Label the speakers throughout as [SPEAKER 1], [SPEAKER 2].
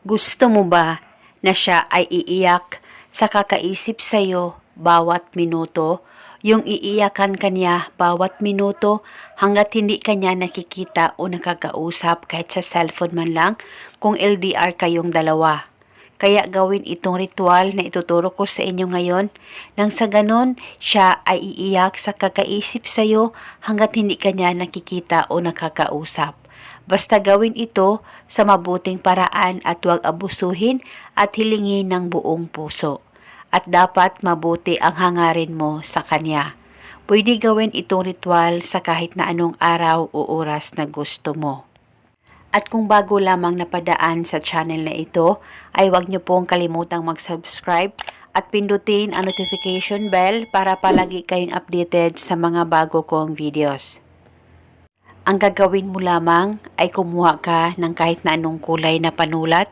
[SPEAKER 1] Gusto mo ba na siya ay iiyak sa kakaisip sa'yo bawat minuto? Yung iiyakan kanya bawat minuto hanggat hindi kanya nakikita o nakakausap kahit sa cellphone man lang kung LDR kayong dalawa. Kaya gawin itong ritual na ituturo ko sa inyo ngayon nang sa ganon siya ay iiyak sa kakaisip sa'yo hanggat hindi kanya nakikita o nakakausap. Basta gawin ito sa mabuting paraan at huwag abusuhin at hilingin ng buong puso. At dapat mabuti ang hangarin mo sa kanya. Pwede gawin itong ritual sa kahit na anong araw o oras na gusto mo. At kung bago lamang napadaan sa channel na ito, ay huwag niyo pong kalimutang mag-subscribe at pindutin ang notification bell para palagi kayong updated sa mga bago kong videos. Ang gagawin mo lamang ay kumuha ka ng kahit na anong kulay na panulat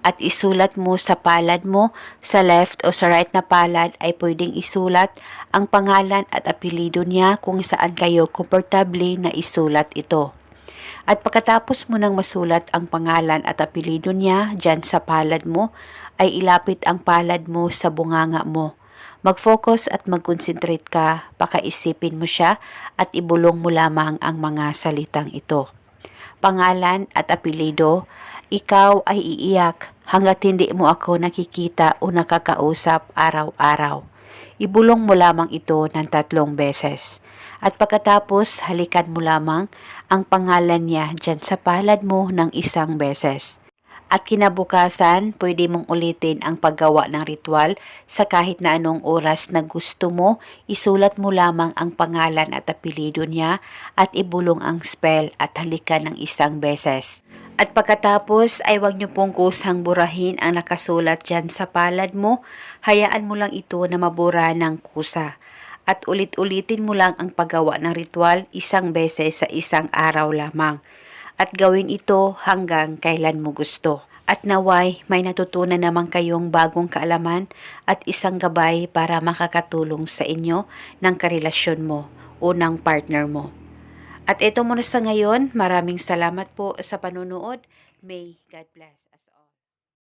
[SPEAKER 1] at isulat mo sa palad mo, sa left o sa right na palad ay pwedeng isulat ang pangalan at apelido niya kung saan kayo komportable na isulat ito. At pagkatapos mo nang masulat ang pangalan at apelido niya dyan sa palad mo, ay ilapit ang palad mo sa bunganga mo. Mag-focus at mag-concentrate ka, pakaisipin mo siya at ibulong mo lamang ang mga salitang ito. Pangalan at apelido, ikaw ay iiyak hanggat hindi mo ako nakikita o nakakausap araw-araw. Ibulong mo lamang ito ng tatlong beses. At pagkatapos, halikan mo lamang ang pangalan niya dyan sa palad mo ng isang beses. At kinabukasan, pwede mong ulitin ang paggawa ng ritual sa kahit na anong oras na gusto mo, isulat mo lamang ang pangalan at apelido niya at ibulong ang spell at halikan ng isang beses. At pagkatapos ay wag niyo pong kusang burahin ang nakasulat dyan sa palad mo, hayaan mo lang ito na mabura ng kusa. At ulit-ulitin mo lang ang paggawa ng ritual isang beses sa isang araw lamang at gawin ito hanggang kailan mo gusto. At naway may natutunan naman kayong bagong kaalaman at isang gabay para makakatulong sa inyo ng karelasyon mo o ng partner mo. At ito muna sa ngayon, maraming salamat po sa panunood. May God bless.